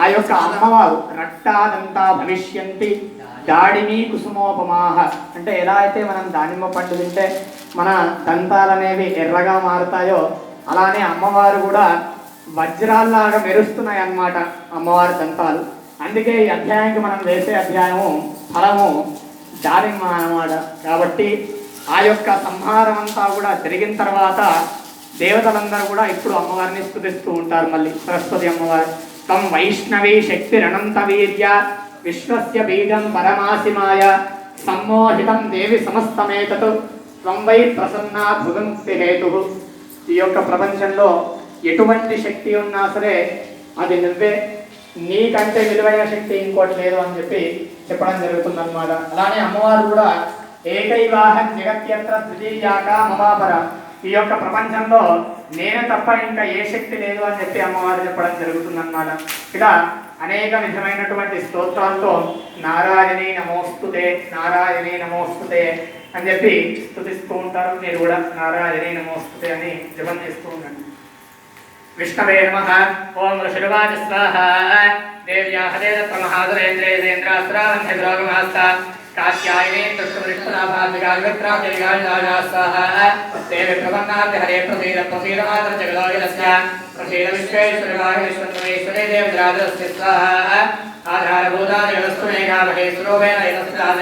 ఆ యొక్క అమ్మవారు రక్తాదంతా భవిష్యంతి దాడిని కుసుమోపమాహ. అంటే ఎలా అయితే మనం దానిమ్మ పండు తింటే మన దంతాలు అనేవి ఎర్రగా మారుతాయో అలానే అమ్మవారు కూడా వజ్రాల్లాగా మెరుస్తున్నాయి అన్నమాట అమ్మవారి దంతాలు. అందుకే ఈ అధ్యాయానికి మనం వేసే అధ్యాయము ఫలము దానిమ్మ అన్నమాట. కాబట్టి ఆ యొక్క సంహారం అంతా కూడా జరిగిన తర్వాత దేవతలందరూ కూడా ఇప్పుడు అమ్మవారిని స్థుతిస్తూ ఉంటారు మళ్ళీ. సరస్వతి అమ్మవారు. తం వైష్ణవీ శక్తి వీర్య విశ్వస్య బీజం పరమాసిమాయ సమ్మోహితం దేవి సమస్తమేతతు త్వం వై ప్రసన్న భుగంతి హేతు ఈ యొక్క ప్రపంచంలో ఎటువంటి శక్తి ఉన్నా సరే అది నువ్వే. నీకంటే విలువైన శక్తి ఇంకోటి లేదు అని చెప్పి చెప్పడం జరుగుతుందన్నమాట. అలానే అమ్మవారు కూడా ఏకైవాహం జగత్యత్ర ద్వితీయాక మమాపర ఈ యొక్క ప్రపంచంలో నేను తప్ప ఇంకా ఏ శక్తి లేదు అని చెప్పి అమ్మవారు చెప్పడం జరుగుతుందన్నమాట. ఇలా అనేక విధమైనటువంటి స్తోత్రాలతో నారాయణే నమోస్తుతే నారాయణే నమోస్తుతే అని చెప్పి స్థుతిస్తూ ఉంటారు. మీరు కూడా నారాయణి నమోస్తుతే అని జపం చేస్తూ ఉండండి. విష్ణవే నమ. ఓం ఋషువాచ స్వాహ దేవ్యా హదేదత్వ మహాదురేంద్రేంద్రాస్త్రావంధ్యద్రోగమాస్త కాత్యాయనే తృష్ణృష్ణనాభాద్విగాల్విత్రాద్విగాళిలాజా స్వాహ దేవి ప్రపన్నాభ్య హరే ప్రసీద ప్రసీద మాతర జగదోగిలస్య ప్రసీద విశ్వేశ్వరవాహి విశ్వంతమేశ్వరే దేవద్రాజస్య స్వాహ ఆధారభూతాది వ్యవస్థ మేఘామహేశ్వరోవేణ యతస్య